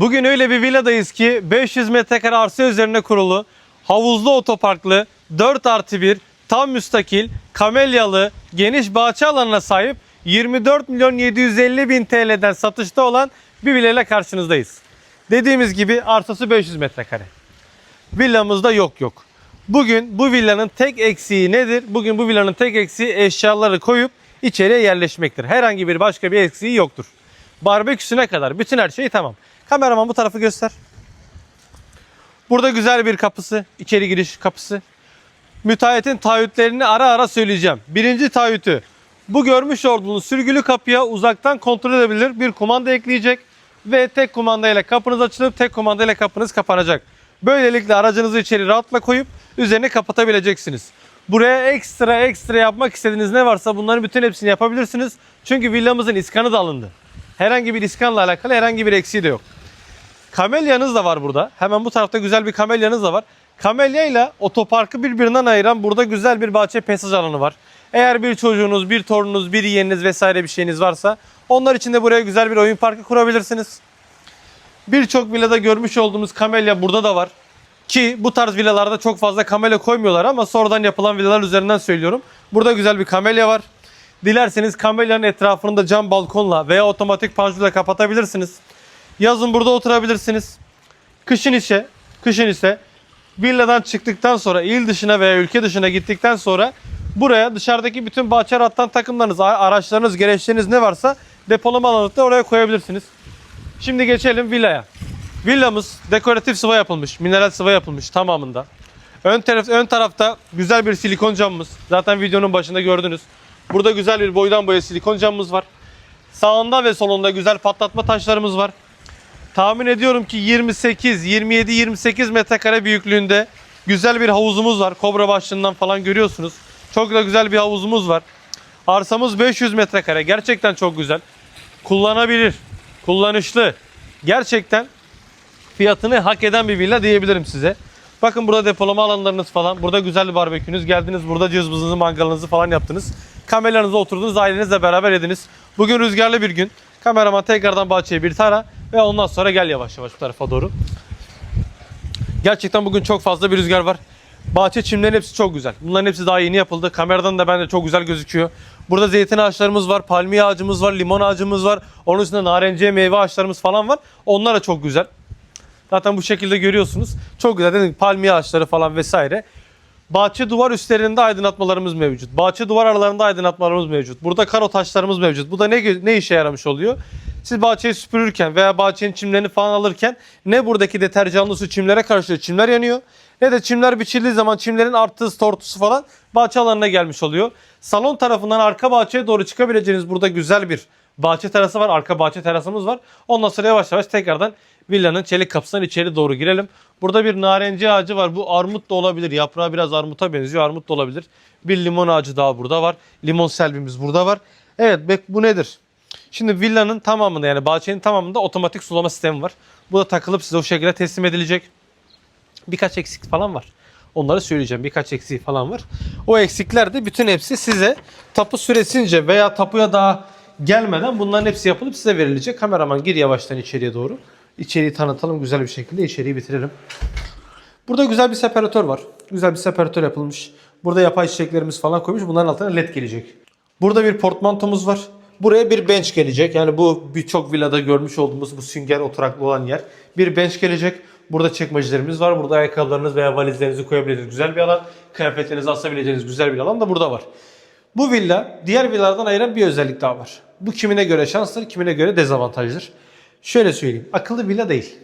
Bugün öyle bir villadayız ki 500 metrekare arsa üzerine kurulu, havuzlu otoparklı, 4 artı 1, tam müstakil, kamelyalı, geniş bahçe alanına sahip 24 milyon 750 bin TL'den satışta olan bir villayla karşınızdayız. Dediğimiz gibi arsası 500 metrekare. Villamızda yok yok. Bugün bu villanın tek eksiği nedir? Bugün bu villanın tek eksiği eşyaları koyup içeriye yerleşmektir. Herhangi bir başka bir eksiği yoktur. Barbeküsüne kadar bütün her şey tamam. Kameraman bu tarafı göster. Burada güzel bir kapısı, içeri giriş kapısı. Müteahhitin taahhütlerini ara ara söyleyeceğim. Birinci taahhütü bu görmüş olduğunuz sürgülü kapıya uzaktan kontrol edebilir bir kumanda ekleyecek ve tek kumandayla kapınız açılıp tek kumandayla kapınız kapanacak. Böylelikle aracınızı içeri rahatla koyup üzerini kapatabileceksiniz. Buraya ekstra ekstra yapmak istediğiniz ne varsa bunların bütün hepsini yapabilirsiniz. Çünkü villamızın iskanı da alındı. Herhangi bir iskanla alakalı herhangi bir eksiği de yok. Kamelyanız da var burada. Hemen bu tarafta güzel bir kamelyanız da var. Kamelya ile otoparkı birbirinden ayıran burada güzel bir bahçe pesaj alanı var. Eğer bir çocuğunuz, bir torununuz, bir yeğeniniz vesaire bir şeyiniz varsa onlar için de buraya güzel bir oyun parkı kurabilirsiniz. Birçok villada görmüş olduğumuz kamelya burada da var. Ki bu tarz villalarda çok fazla kamelya koymuyorlar ama sonradan yapılan villalar üzerinden söylüyorum. Burada güzel bir kamelya var. Dilerseniz kamelyanın etrafını da cam balkonla veya otomatik panjurla kapatabilirsiniz. Yazın burada oturabilirsiniz. Kışın ise, kışın ise villadan çıktıktan sonra il dışına veya ülke dışına gittikten sonra buraya dışarıdaki bütün bahçe rattan takımlarınız, araçlarınız, gereçleriniz ne varsa depolama alanı da oraya koyabilirsiniz. Şimdi geçelim villaya. Villamız dekoratif sıva yapılmış, mineral sıva yapılmış tamamında. Ön taraf ön tarafta güzel bir silikon camımız. Zaten videonun başında gördünüz. Burada güzel bir boydan boya silikon camımız var. Sağında ve solunda güzel patlatma taşlarımız var. Tahmin ediyorum ki 28, 27, 28 metrekare büyüklüğünde güzel bir havuzumuz var. Kobra başlığından falan görüyorsunuz. Çok da güzel bir havuzumuz var. Arsamız 500 metrekare. Gerçekten çok güzel. Kullanabilir. Kullanışlı. Gerçekten fiyatını hak eden bir villa diyebilirim size. Bakın burada depolama alanlarınız falan. Burada güzel bir barbekünüz. Geldiniz burada cızbızınızı, mangalınızı falan yaptınız. Kameranıza oturdunuz, ailenizle beraber yediniz. Bugün rüzgarlı bir gün. Kameraman tekrardan bahçeye bir tara ve ondan sonra gel yavaş yavaş bu tarafa doğru. Gerçekten bugün çok fazla bir rüzgar var. Bahçe çimlerin hepsi çok güzel. Bunların hepsi daha yeni yapıldı. Kameradan da bence çok güzel gözüküyor. Burada zeytin ağaçlarımız var, palmiye ağacımız var, limon ağacımız var. Onun üstünde narenciye meyve ağaçlarımız falan var. Onlar da çok güzel. Zaten bu şekilde görüyorsunuz. Çok güzel dedim palmiye ağaçları falan vesaire. Bahçe duvar üstlerinde aydınlatmalarımız mevcut. Bahçe duvar aralarında aydınlatmalarımız mevcut. Burada karo taşlarımız mevcut. Bu da ne ne işe yaramış oluyor? Siz bahçeyi süpürürken veya bahçenin çimlerini falan alırken ne buradaki deterjanlı su çimlere karşı çimler yanıyor ne de çimler biçildiği zaman çimlerin arttığı tortusu falan bahçe alanına gelmiş oluyor. Salon tarafından arka bahçeye doğru çıkabileceğiniz burada güzel bir bahçe terası var. Arka bahçe terasımız var. Ondan sonra yavaş yavaş tekrardan villanın çelik kapısından içeri doğru girelim. Burada bir narenci ağacı var. Bu armut da olabilir. Yaprağı biraz armuta benziyor. Armut da olabilir. Bir limon ağacı daha burada var. Limon selvimiz burada var. Evet bu nedir? Şimdi villanın tamamında yani bahçenin tamamında otomatik sulama sistemi var. Bu da takılıp size o şekilde teslim edilecek. Birkaç eksik falan var. Onları söyleyeceğim. Birkaç eksiği falan var. O eksikler de bütün hepsi size tapu süresince veya tapuya daha gelmeden bunların hepsi yapılıp size verilecek. Kameraman gir yavaştan içeriye doğru. İçeriği tanıtalım güzel bir şekilde. içeriği bitirelim. Burada güzel bir separatör var. Güzel bir separatör yapılmış. Burada yapay çiçeklerimiz falan koymuş. Bunların altına led gelecek. Burada bir portmantomuz var. Buraya bir bench gelecek. Yani bu birçok villada görmüş olduğumuz bu sünger oturaklı olan yer. Bir bench gelecek. Burada çekmecelerimiz var. Burada ayakkabılarınız veya valizlerinizi koyabileceğiniz güzel bir alan. Kıyafetlerinizi asabileceğiniz güzel bir alan da burada var. Bu villa diğer villalardan ayıran bir özellik daha var. Bu kimine göre şansdır, kimine göre dezavantajdır. Şöyle söyleyeyim. Akıllı villa değil.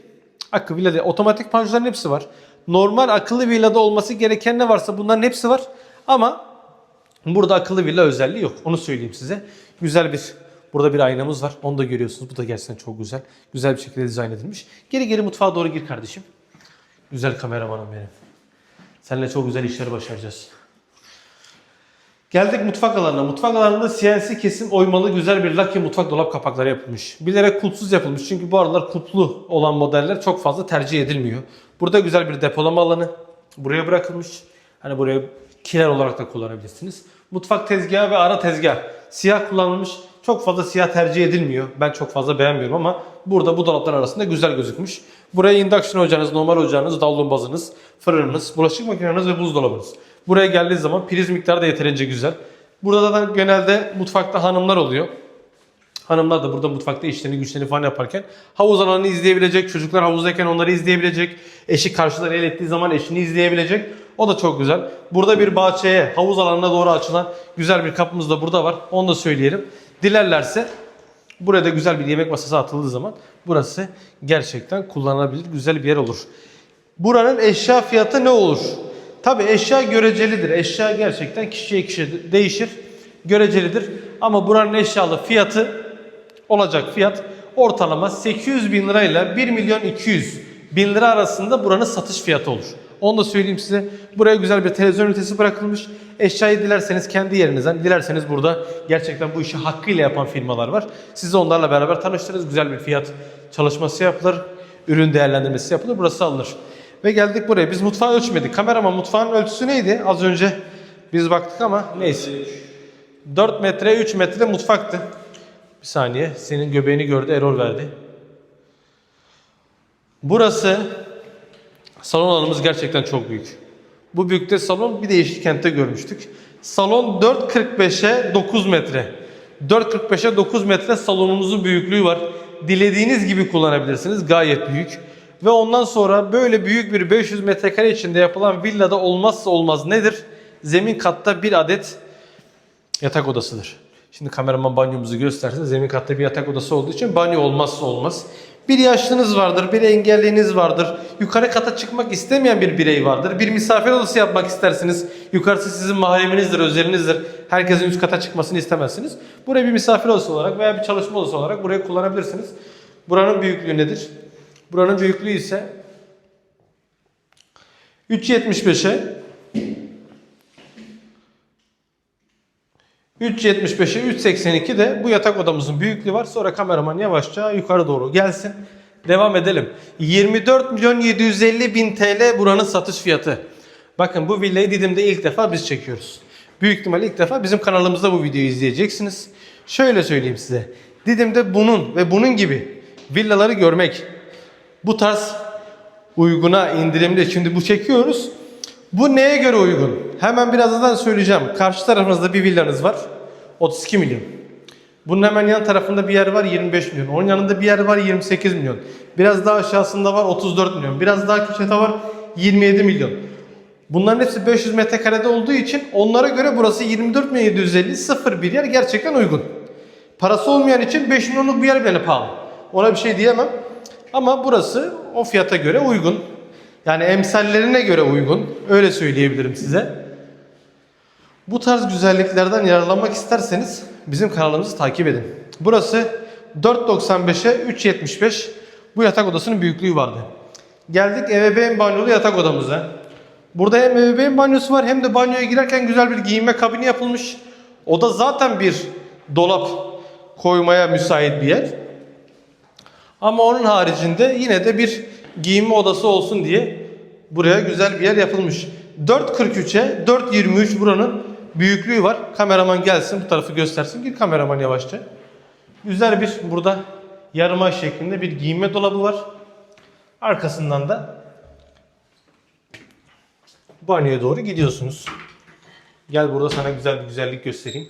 Akıllı villa değil. Otomatik panjurların hepsi var. Normal akıllı villada olması gereken ne varsa bunların hepsi var. Ama burada akıllı villa özelliği yok. Onu söyleyeyim size. Güzel bir burada bir aynamız var. Onu da görüyorsunuz. Bu da gerçekten çok güzel. Güzel bir şekilde dizayn edilmiş. Geri geri mutfağa doğru gir kardeşim. Güzel kameramanım benim. Seninle çok güzel işler başaracağız. Geldik mutfak alanına. Mutfak alanında CNC kesim oymalı güzel bir Lucky mutfak dolap kapakları yapılmış. Bilerek kulpsuz yapılmış çünkü bu aralar kulplu olan modeller çok fazla tercih edilmiyor. Burada güzel bir depolama alanı buraya bırakılmış. Hani buraya kiler olarak da kullanabilirsiniz. Mutfak tezgahı ve ara tezgah siyah kullanılmış. Çok fazla siyah tercih edilmiyor. Ben çok fazla beğenmiyorum ama burada bu dolaplar arasında güzel gözükmüş. Buraya induction ocağınız, normal ocağınız, davlumbazınız, fırınınız, bulaşık makineniz ve buzdolabınız. Buraya geldiği zaman priz miktarı da yeterince güzel. Burada da genelde mutfakta hanımlar oluyor. Hanımlar da burada mutfakta işlerini güçlerini falan yaparken havuz alanını izleyebilecek, çocuklar havuzdayken onları izleyebilecek, eşi karşıdan el ettiği zaman eşini izleyebilecek. O da çok güzel. Burada bir bahçeye, havuz alanına doğru açılan güzel bir kapımız da burada var. Onu da söyleyelim. Dilerlerse burada güzel bir yemek masası atıldığı zaman burası gerçekten kullanılabilir güzel bir yer olur. Buranın eşya fiyatı ne olur? Tabi eşya görecelidir. Eşya gerçekten kişiye kişiye değişir. Görecelidir. Ama buranın eşyalı fiyatı olacak fiyat ortalama 800 bin lirayla 1 milyon 200 bin lira arasında buranın satış fiyatı olur. Onu da söyleyeyim size. Buraya güzel bir televizyon ünitesi bırakılmış. Eşyayı dilerseniz kendi yerinizden, dilerseniz burada gerçekten bu işi hakkıyla yapan firmalar var. Sizi onlarla beraber tanıştırırız. Güzel bir fiyat çalışması yapılır. Ürün değerlendirmesi yapılır. Burası alınır. Ve geldik buraya. Biz mutfağı ölçmedik. Kameraman mutfağın ölçüsü neydi? Az önce biz baktık ama neyse. 4 metre 3 metre mutfaktı. Bir saniye. Senin göbeğini gördü. Error verdi. Burası salon alanımız gerçekten çok büyük. Bu büyükte salon bir değişik kentte görmüştük. Salon 4.45'e 9 metre. 4.45'e 9 metre salonumuzun büyüklüğü var. Dilediğiniz gibi kullanabilirsiniz. Gayet büyük. Ve ondan sonra böyle büyük bir 500 metrekare içinde yapılan villada olmazsa olmaz nedir? Zemin katta bir adet yatak odasıdır. Şimdi kameraman banyomuzu göstersin. Zemin katta bir yatak odası olduğu için banyo olmazsa olmaz. Bir yaşlınız vardır, bir engelliniz vardır. Yukarı kata çıkmak istemeyen bir birey vardır. Bir misafir odası yapmak istersiniz. Yukarısı sizin mahreminizdir, özelinizdir. Herkesin üst kata çıkmasını istemezsiniz. Burayı bir misafir odası olarak veya bir çalışma odası olarak buraya kullanabilirsiniz. Buranın büyüklüğü nedir? Buranın büyüklüğü ise 3.75'e 3.75'e 3.82 de bu yatak odamızın büyüklüğü var. Sonra kameraman yavaşça yukarı doğru gelsin. Devam edelim. 24 milyon 750 bin TL buranın satış fiyatı. Bakın bu villayı Didim'de ilk defa biz çekiyoruz. Büyük ihtimalle ilk defa bizim kanalımızda bu videoyu izleyeceksiniz. Şöyle söyleyeyim size. Didim'de bunun ve bunun gibi villaları görmek, bu tarz uyguna indirimli şimdi bu çekiyoruz. Bu neye göre uygun? Hemen birazdan söyleyeceğim. Karşı tarafınızda bir villanız var. 32 milyon. Bunun hemen yan tarafında bir yer var 25 milyon. Onun yanında bir yer var 28 milyon. Biraz daha aşağısında var 34 milyon. Biraz daha köşede var 27 milyon. Bunların hepsi 500 metrekarede olduğu için onlara göre burası 24 milyon 750 sıfır bir yer gerçekten uygun. Parası olmayan için 5 milyonluk bir yer bile pahalı. Ona bir şey diyemem. Ama burası o fiyata göre uygun. Yani emsallerine göre uygun. Öyle söyleyebilirim size. Bu tarz güzelliklerden yararlanmak isterseniz bizim kanalımızı takip edin. Burası 4.95'e 3.75 bu yatak odasının büyüklüğü vardı. Geldik ebeveyn banyolu yatak odamıza. Burada hem ebeveyn banyosu var hem de banyoya girerken güzel bir giyinme kabini yapılmış. Oda zaten bir dolap koymaya müsait bir yer. Ama onun haricinde yine de bir giyinme odası olsun diye buraya güzel bir yer yapılmış. 4.43'e 4.23 buranın büyüklüğü var. Kameraman gelsin bu tarafı göstersin. Gir kameraman yavaşça. Güzel bir burada yarım ay şeklinde bir giyinme dolabı var. Arkasından da banyoya doğru gidiyorsunuz. Gel burada sana güzel bir güzellik göstereyim.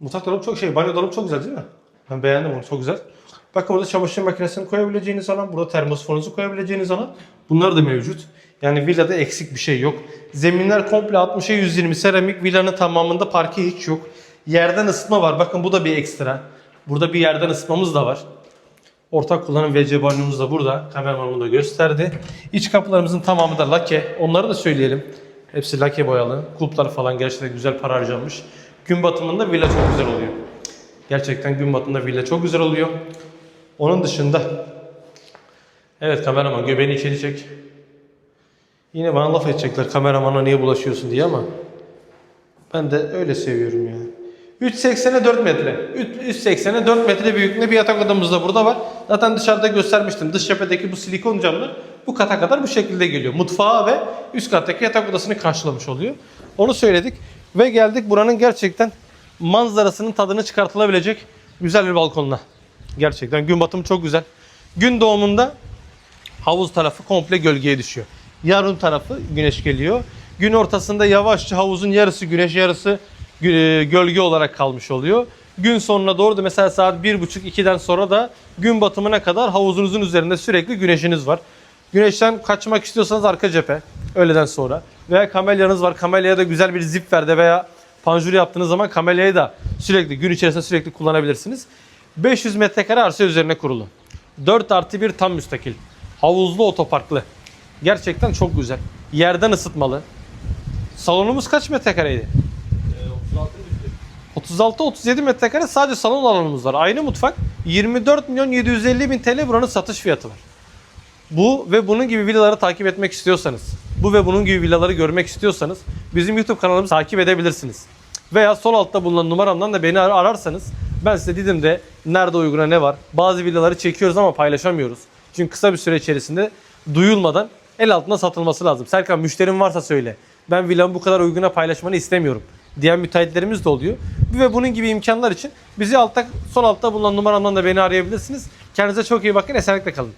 Mutfak dolabı çok şey, banyo dolabı çok güzel değil mi? Ben beğendim onu, çok güzel. Bakın burada çamaşır makinesini koyabileceğiniz alan, burada termosfonunuzu koyabileceğiniz alan. Bunlar da mevcut. Yani villada eksik bir şey yok. Zeminler komple 60'a 120 seramik. Villanın tamamında parke hiç yok. Yerden ısıtma var. Bakın bu da bir ekstra. Burada bir yerden ısıtmamız da var. Ortak kullanım WC banyomuz da burada. Kameramanım da gösterdi. İç kapılarımızın tamamı da lake. Onları da söyleyelim. Hepsi lake boyalı. Kulplar falan gerçekten güzel para harcanmış. Gün batımında villa çok güzel oluyor. Gerçekten gün batımında villa çok güzel oluyor. Onun dışında Evet kameraman göbeğini içeri çek. Yine bana laf edecekler kameramana niye bulaşıyorsun diye ama ben de öyle seviyorum yani. 3.80'e 4 metre. 3.80'e 4 metre büyüklüğünde bir yatak odamız da burada var. Zaten dışarıda göstermiştim. Dış cephedeki bu silikon camlar bu kata kadar bu şekilde geliyor. Mutfağı ve üst kattaki yatak odasını karşılamış oluyor. Onu söyledik ve geldik buranın gerçekten manzarasının tadını çıkartılabilecek güzel bir balkonla. Gerçekten gün batımı çok güzel. Gün doğumunda havuz tarafı komple gölgeye düşüyor. Yarın tarafı güneş geliyor. Gün ortasında yavaşça havuzun yarısı güneş yarısı e, gölge olarak kalmış oluyor. Gün sonuna doğru da mesela saat 1.30-2'den sonra da gün batımına kadar havuzunuzun üzerinde sürekli güneşiniz var. Güneşten kaçmak istiyorsanız arka cephe öğleden sonra. Veya kamelyanız var. Kamelyaya da güzel bir zip verde veya panjur yaptığınız zaman kamelyayı da sürekli gün içerisinde sürekli kullanabilirsiniz. 500 metrekare arsa üzerine kurulu. 4 artı 1 tam müstakil. Havuzlu otoparklı. Gerçekten çok güzel. Yerden ısıtmalı. Salonumuz kaç metrekareydi? 36-37 metrekare sadece salon alanımız var. Aynı mutfak 24 milyon 750 bin TL buranın satış fiyatı var. Bu ve bunun gibi villaları takip etmek istiyorsanız, bu ve bunun gibi villaları görmek istiyorsanız bizim YouTube kanalımızı takip edebilirsiniz. Veya sol altta bulunan numaramdan da beni ar- ararsanız ben size Didim'de nerede uyguna ne var. Bazı villaları çekiyoruz ama paylaşamıyoruz. Çünkü kısa bir süre içerisinde duyulmadan el altında satılması lazım. Serkan müşterim varsa söyle. Ben villamı bu kadar uyguna paylaşmanı istemiyorum diyen müteahhitlerimiz de oluyor. Ve bunun gibi imkanlar için bizi altta sol altta bulunan numaramdan da beni arayabilirsiniz. Kendinize çok iyi bakın. Esenlikle kalın.